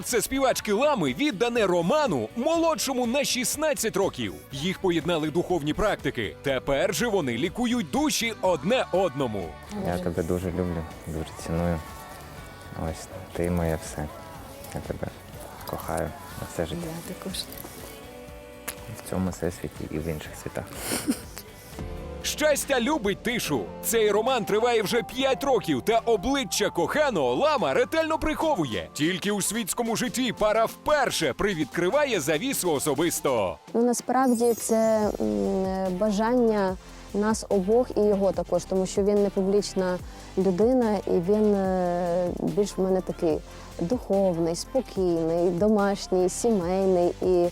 Серце співачки лами віддане Роману, молодшому на 16 років. Їх поєднали духовні практики. Тепер же вони лікують душі одне одному. Я тебе дуже люблю, дуже ціную. Ось ти моє все. Я тебе кохаю на все життя. Я також. В цьому всесвіті і в інших світах. Щастя любить тишу. Цей роман триває вже 5 років, та обличчя коханого лама ретельно приховує. Тільки у світському житті пара вперше привідкриває завісу особистого. Ну насправді це м, бажання нас обох і його також, тому що він не публічна людина, і він е, більш в мене такий духовний, спокійний, домашній, сімейний і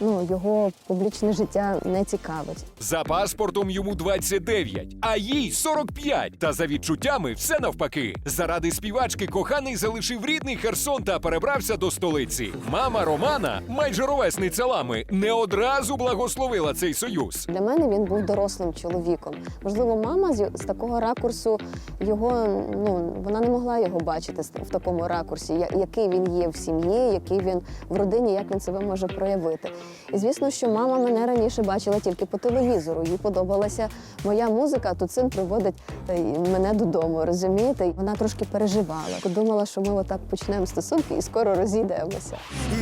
ну, його публічне життя не цікавить. За паспортом йому 29, а їй 45. Та за відчуттями все навпаки. Заради співачки коханий залишив рідний Херсон та перебрався до столиці. Мама Романа, майже ровесниця лами, не одразу благословила цей союз. Для мене він був дорослим чоловіком. Можливо, мама з, з такого ракурсу його ну вона не могла його бачити в такому ракурсі, який він є в сім'ї, який він в родині, як він себе може проявити. І звісно, що мама мене раніше бачила тільки по телевізору. Їй подобалася моя музика. Тут син приводить е, мене додому. Розумієте? Вона трошки переживала. Думала, що ми отак почнемо стосунки і скоро розійдемося.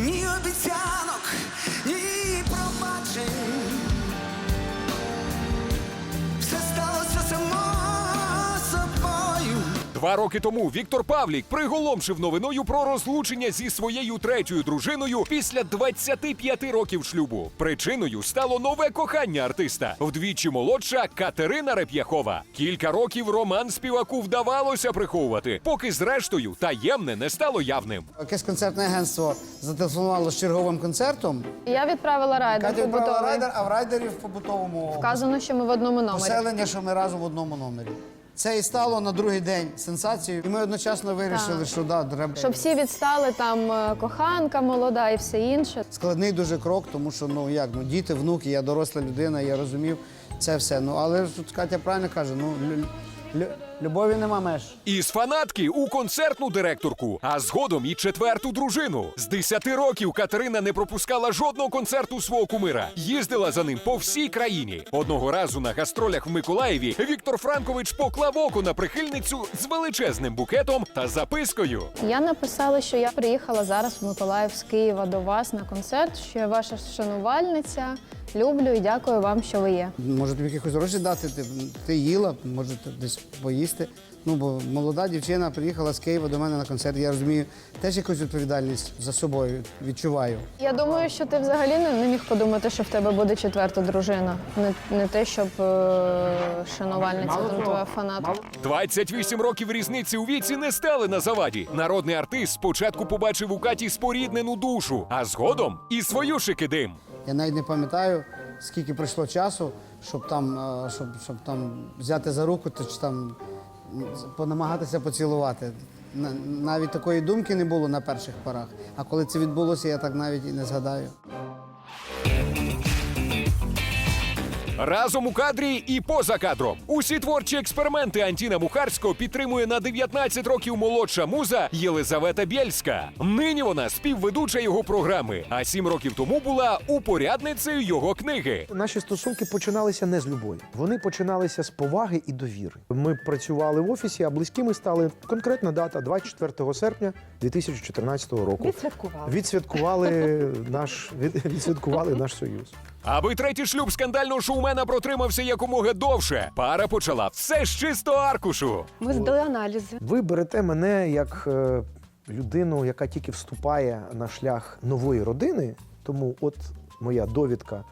Ні обіцянок, ні Два роки тому Віктор Павлік приголомшив новиною про розлучення зі своєю третьою дружиною після 25 років шлюбу. Причиною стало нове кохання артиста, вдвічі молодша Катерина Реп'яхова. Кілька років роман співаку вдавалося приховувати, поки зрештою таємне не стало явним. Якесь концертне агентство зателефонувало з черговим концертом. Я відправила райдер Катя відправила побутовий. райдер, а в райдері в побутовому Вказано, що ми в одному номері. поселення, що ми разом в одному номері. Це і стало на другий день сенсацією. І ми одночасно вирішили, Так. що да, треба. Щоб всі відстали, там е, коханка молода і все інше. Складний дуже крок, тому що ну як ну діти, внуки, я доросла людина, я розумів це все. Ну але ж Катя правильно каже: ну лю- любові нема меж. Із фанатки у концертну директорку, а згодом і четверту дружину. З 10 років Катерина не пропускала жодного концерту свого кумира. Їздила за ним по всій країні. Одного разу на гастролях в Миколаєві Віктор Франкович поклав око на прихильницю з величезним букетом та запискою. Я написала, що я приїхала зараз в Миколаїв з Києва до вас на концерт, що я ваша шанувальниця. Люблю і дякую вам, що ви є. Може тобі якихось гроші дати, ти, ти їла, може ти десь поїсти. Ну, бо молода дівчина приїхала з Києва до мене на концерт. Я розумію, теж якусь відповідальність за собою відчуваю. Я думаю, що ти взагалі не, не міг подумати, що в тебе буде четверта дружина. Не, не те, щоб е, шанувальниця там твоя фанатка. 28 років різниці у віці не стали на заваді. Народний артист спочатку побачив у Каті споріднену душу, а згодом і свою шикидим. Я навіть не пам'ятаю, скільки пройшло часу, щоб там, е, щоб, щоб там взяти за руку та чи там понамагатися поцілувати. На- Навіть такої думки не було на перших порах. А коли це відбулося, я так навіть і не згадаю. Разом у кадрі і поза кадром. Усі творчі експерименти Антіна Мухарського підтримує на 19 років молодша муза Єлизавета Бєльська. Нині вона співведуча його програми, а сім років тому була упорядницею його книги. Наші стосунки починалися не з любові. Вони починалися з поваги і довіри. Ми працювали в офісі, а близькими стали конкретна дата 24 серпня 2014 року. Відсвяткували. Відсвяткували наш від- відсвяткували наш союз. Аби третій шлюб скандального шоумена протримався якомога довше, пара почала все з чистого аркушу. Ми здали аналізи. Ви берете мене як е, людину, яка тільки вступає на шлях нової родини. Тому, от моя довідка.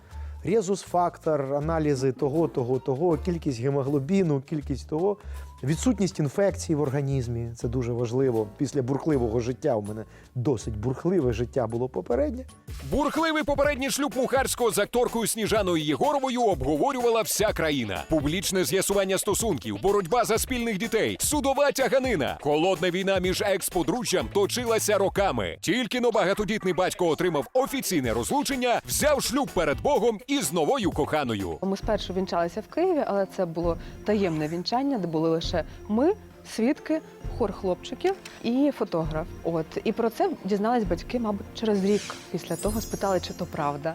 Резус-фактор, аналізи того, того, того, кількість гемоглобіну, кількість того, відсутність інфекцій в організмі. Це дуже важливо. Після бурхливого життя у мене досить бурхливе життя було попереднє. Бурхливий попередній шлюб Мухарського з акторкою Сніжаною Єгоровою обговорювала вся країна. Публічне з'ясування стосунків, боротьба за спільних дітей, судова тяганина. Холодна війна між екс-подружжям точилася роками. Тільки но багатодітний батько отримав офіційне розлучення, взяв шлюб перед Богом і з новою коханою. Ми спершу вінчалися в Києві, але це було таємне вінчання, де були лише ми свідки, хор хлопчиків і фотограф. От і про це дізнались батьки, мабуть, через рік після того спитали, чи то правда.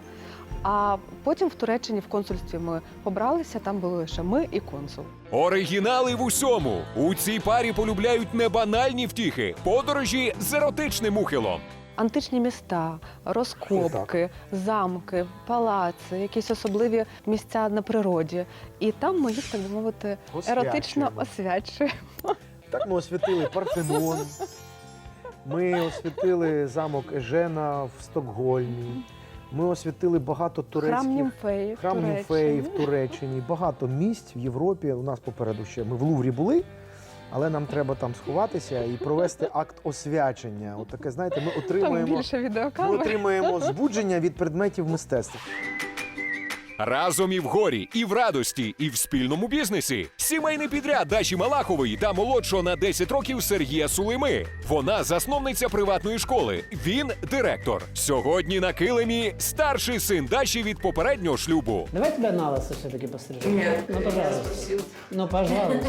А потім в Туреччині в консульстві ми побралися. Там були лише ми і консул. Оригінали в усьому. У цій парі полюбляють не банальні втіхи, подорожі з еротичним ухилом. Античні міста, розкопки, замки, палаци, якісь особливі місця на природі. І там ми їх, так би мовити, еротично Освячуємо. освячуємо. Так ми освятили Парфенон. Ми освятили замок Ежена в Стокгольмі. Ми освятили багато турецьких Храм Німфеї. в храм Туреччині. Німфеї в Туреччині. Багато місць в Європі. У нас попереду ще ми в Луврі були, але нам треба там сховатися і провести акт освячення. От таке, знаєте, ми Там отримуємо, більше ми відеокамер. отримуємо збудження від предметів мистецтва. Разом і в горі, і в радості, і в спільному бізнесі. Сімейний підряд Даші Малахової та молодшого на 10 років Сергія Сулими. Вона засновниця приватної школи. Він директор. Сьогодні на килимі старший син Даші від попереднього шлюбу. Давай тебя на лысо все-таки пострижем. Нет, ну, пожалуйста. Ну, пожалуйста.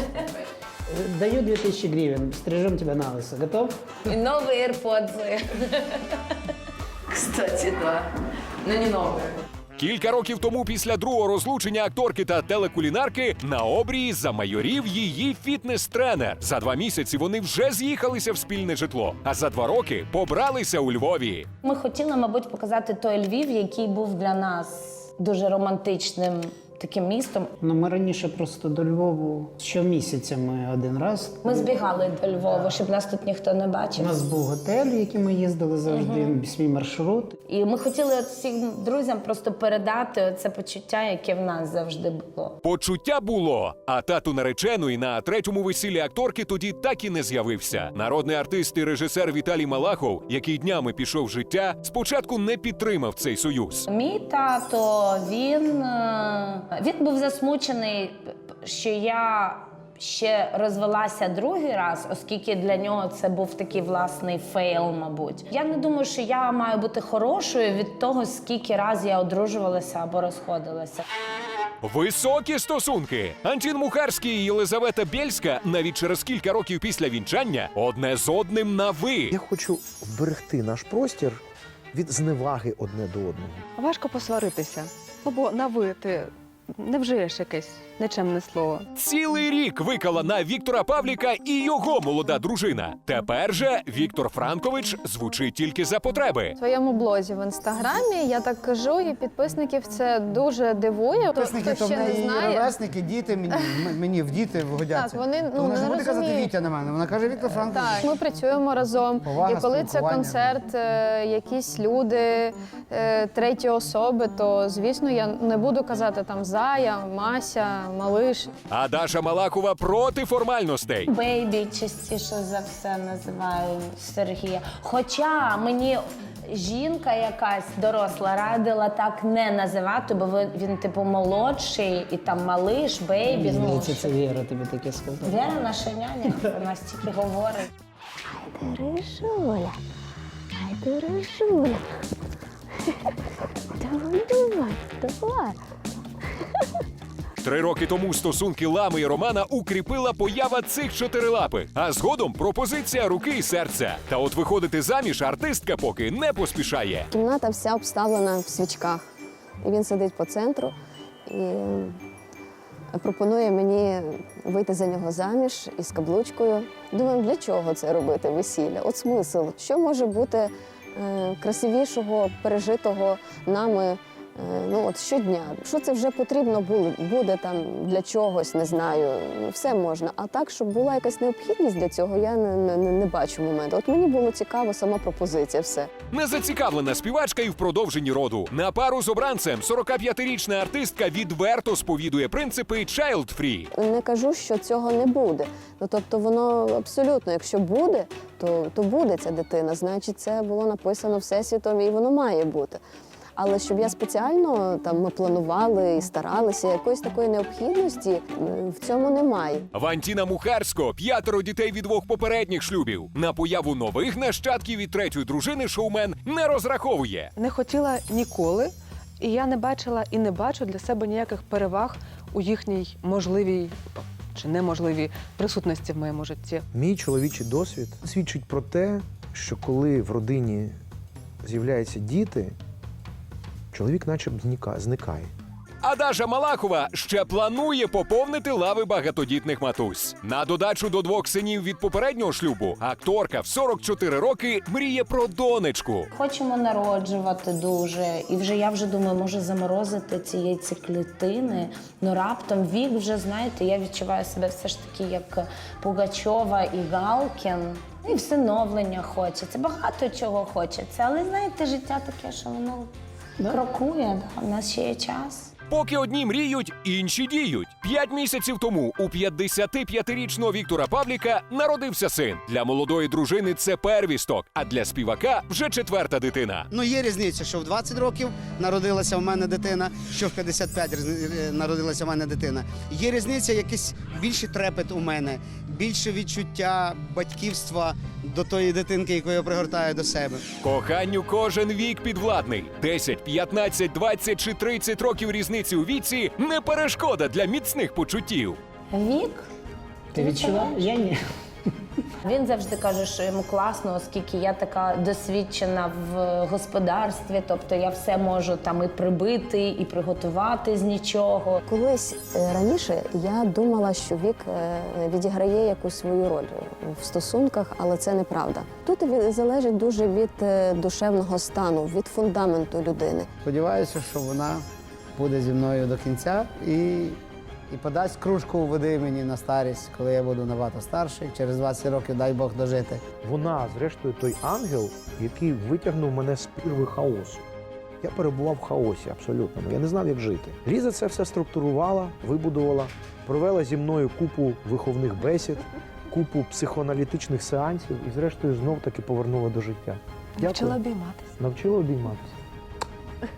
Э, Даю 2000 гривен, стрижем тебя на лысо. Готов? И новые AirPods. Кстати, да. Но не новые. Кілька років тому, після другого розлучення акторки та телекулінарки, на обрії замайорів її фітнес-тренер. За два місяці вони вже з'їхалися в спільне житло, а за два роки побралися у Львові. Ми хотіли, мабуть, показати той Львів, який був для нас дуже романтичним таким містом. Ну, ми раніше просто до Львову щомісяця ми один раз. Ми збігали до Львова, щоб нас тут ніхто не У бачив. нас був готель, який ми їздили завжди, свій маршрут. І ми хотіли всім друзям просто передати це почуття, яке в нас завжди було. Почуття було, а тату нареченої на третьому весіллі акторки тоді так і не з'явився. Народний артист і режисер Віталій Малахов, який днями пішов в життя, спочатку не підтримав цей союз. Мій тато він, е, він був засмучений, що я ще розвелася другий раз, оскільки для нього це був такий власний фейл, мабуть. Я не думаю, що я маю бути хорошою від того, скільки раз я одружувалася або розходилася. Високі стосунки. Антін Мухарський і Єлизавета Бєльська навіть через кілька років після вінчання одне з одним на ви. Я хочу вберегти наш простір від зневаги одне до одного. Важко посваритися. Ну, бо на ви ти не вжиєш якесь нечемне слово. Цілий рік викала на Віктора Павліка і його молода дружина. Тепер же Віктор Франкович звучить тільки за потреби. В своєму блозі в інстаграмі я так кажу, і підписників це дуже дивує. Підписники, хто то в ще не неї знає. ровесники, діти мені, м- мені в діти вгодяться. Так, вони, То ну, вона ж не не буде казати розуміють. Вітя на мене, вона каже Віктор Франкович. Так, ми працюємо разом. Повага, і коли це спілкування. концерт, е, якісь люди, е, треті особи, то звісно я не буду казати там Зая, Мася, Малиш. А Даша Малахова проти формальностей. Бейбі частіше за все називаю Сергія. Хоча мені жінка якась доросла радила так не називати, бо він, він типу молодший і там малиш, бейбі. Ну, Здається, це Віра тобі таке сказала. Віра наша няня, вона стільки говорить. Рижуля, ай ти рижуля. Давай, давай, давай. Три роки тому стосунки лами і Романа укріпила поява цих чотирилапих, а згодом пропозиція руки і серця. Та от виходити заміж артистка поки не поспішає. Кімната вся обставлена в свічках. І він сидить по центру і пропонує мені вийти за нього заміж із каблучкою. Думаю, для чого це робити весілля? От смисл. Що може бути е, красивішого, пережитого нами ну, от щодня? Що це вже потрібно було, буде там для чогось, не знаю. Ну, Все можна. А так, щоб була якась необхідність для цього, я не, не, не бачу моменту. От мені було цікаво сама пропозиція, все. Незацікавлена співачка і в продовженні роду. На пару з обранцем 45-річна артистка відверто сповідує принципи child free. Не кажу, що цього не буде. Ну тобто, воно абсолютно, якщо буде, то, то буде ця дитина. Значить, це було написано всесвітом і воно має бути. Але щоб я спеціально там ми планували і старалися, якоїсь такої необхідності е, в цьому немає. Вантіна Мухарсько, п'ятеро дітей від двох попередніх шлюбів. На появу нових нащадків від третьої дружини шоумен не розраховує. Не хотіла ніколи, і я не бачила і не бачу для себе ніяких переваг у їхній можливій чи неможливі присутності в моєму житті. Мій чоловічий досвід свідчить про те, що коли в родині з'являються діти, чоловік наче б зніка- зникає. А Даша Малахова ще планує поповнити лави багатодітних матусь. На додачу до двох синів від попереднього шлюбу акторка в 44 роки мріє про донечку. Хочемо народжувати дуже, і вже я вже думаю, може заморозити ці яйцеклітини. Ну раптом вік вже знаєте, я відчуваю себе все ж таки як Пугачова і Галкін. І всиновлення хочеться, багато чого хочеться. Але знаєте, життя таке, що воно крокує. Да? У нас ще є час. Поки одні мріють, інші діють. П'ять місяців тому у 55-річного Віктора Павліка народився син. Для молодої дружини це первісток, а для співака вже четверта дитина. Ну є різниця, що в 20 років народилася в мене дитина, що в 55 різ- е, народилася в мене дитина. Є різниця, якийсь більший трепет у мене, більше відчуття батьківства до тої дитинки, яку я пригортаю до себе. Коханню кожен вік підвладний. 10, 15, 20 чи 30 років різниці у віці не перешкода для міцних почуттів. Вік Ты відчуваєш? Я ні. Він завжди каже, що йому класно, оскільки я така досвідчена в господарстві, тобто я все можу там і прибити, і приготувати з нічого. Колись е, раніше я думала, що вік е, відіграє якусь свою роль в стосунках, але це неправда. Тут від- залежить дуже від е, душевного стану, від фундаменту людини. Сподіваюся, що вона буде зі мною до кінця і, і подасть кружку води мені на старість, коли я буду набагато старший. Через 20 років дай Бог дожити. Вона, зрештою, той ангел, який витягнув мене з пірви хаосу. Я перебував в хаосі абсолютно. Я не знав, як жити. Ліза це все структурувала, вибудувала, провела зі мною купу виховних бесід, купу психоаналітичних сеансів і, зрештою, знов таки повернула до життя. Навчила Дякую. обійматися. Навчила обійматися.